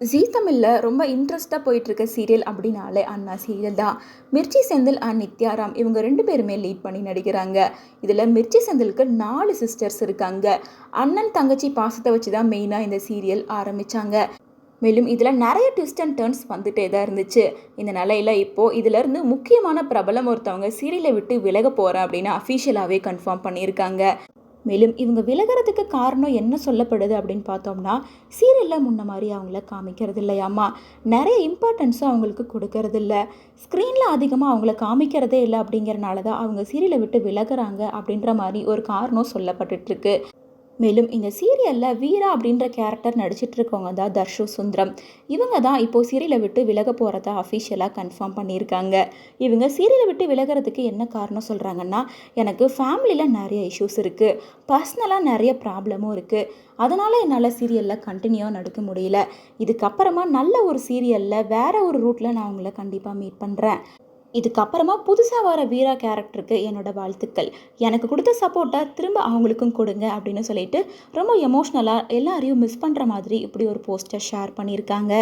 ஜீ தமிழில் ரொம்ப இன்ட்ரெஸ்ட்டாக போயிட்டுருக்க சீரியல் அப்படின்னாலே அண்ணா சீரியல் தான். மிர்ச்சி செந்தில் அண்ட் நித்யாராம் இவங்க ரெண்டு பேருமே லீட் பண்ணி நடிக்கிறாங்க. இதில் மிர்ச்சி செந்திலுக்கு நாலு சிஸ்டர்ஸ் இருக்காங்க. அண்ணன் தங்கச்சி பாசத்தை வச்சு தான் மெயினாக இந்த சீரியல் ஆரம்பித்தாங்க மேலும் இதில் நிறைய ட்விஸ்ட் அண்ட் டேர்ன்ஸ் வந்துட்டே தான் இருந்துச்சு. இந்த நிலையில் இப்போது இதிலேருந்து முக்கியமான பிரபலம் ஒருத்தவங்க சீரியலை விட்டு விலக போகிறேன் அப்படின்னு அஃபீஷியலாகவே கன்ஃபார்ம் பண்ணியிருக்காங்க. மேலும் இவங்க விலகிறதுக்கு காரணம் என்ன சொல்லப்படுது அப்படின்னு பார்த்தோம்னா சீரியலில் முன்ன மாதிரி அவங்கள காமிக்கிறது இல்லையாம்மா நிறைய இம்பார்ட்டன்ஸும் அவங்களுக்கு கொடுக்கறது இல்லை ஸ்க்ரீனில் அதிகமாக அவங்கள காமிக்கிறதே இல்லை அப்படிங்கிறனால தான் அவங்க சீரியலை விட்டு விலகுறாங்க அப்படின்ற மாதிரி ஒரு காரணம் சொல்லப்பட்டுருக்கு மேலும் இந்த சீரியலில் வீரா அப்படின்ற கேரக்டர் நடிச்சிட்டு இருக்கவங்க தான் தர்ஷு சுந்தரம். இவங்க தான் இப்போ சீரியலை விட்டு விலக போகிறத அஃபிஷியலாக கன்ஃபார்ம் பண்ணியிருக்காங்க. இவங்க சீரியலை விட்டு விலகிறதுக்கு என்ன காரணம் சொல்கிறாங்கன்னா எனக்கு ஃபேமிலியில் நிறைய இஷ்யூஸ் இருக்குது பர்சனலாக நிறைய ப்ராப்ளமும் இருக்குது அதனால் என்னால் சீரியலில் கண்டினியூவாக நடக்க முடியல. இதுக்கப்புறமா நல்ல ஒரு சீரியலில் வேற ஒரு ரூட்டில் நான் உங்களை கண்டிப்பாக மீட் பண்ணுறேன் இதுக்கப்புறமா புதுசாக வர வீரா கேரக்டருக்கு என்னோட வாழ்த்துக்கள். எனக்கு கொடுத்த சப்போர்ட்டை திரும்ப அவங்களுக்கும் கொடுங்க அப்படின்னு சொல்லிட்டு ரொம்ப எமோஷ்னலாக எல்லாரையும் மிஸ் பண்ணுற மாதிரி இப்படி ஒரு போஸ்டர் ஷேர் பண்ணியிருக்காங்க.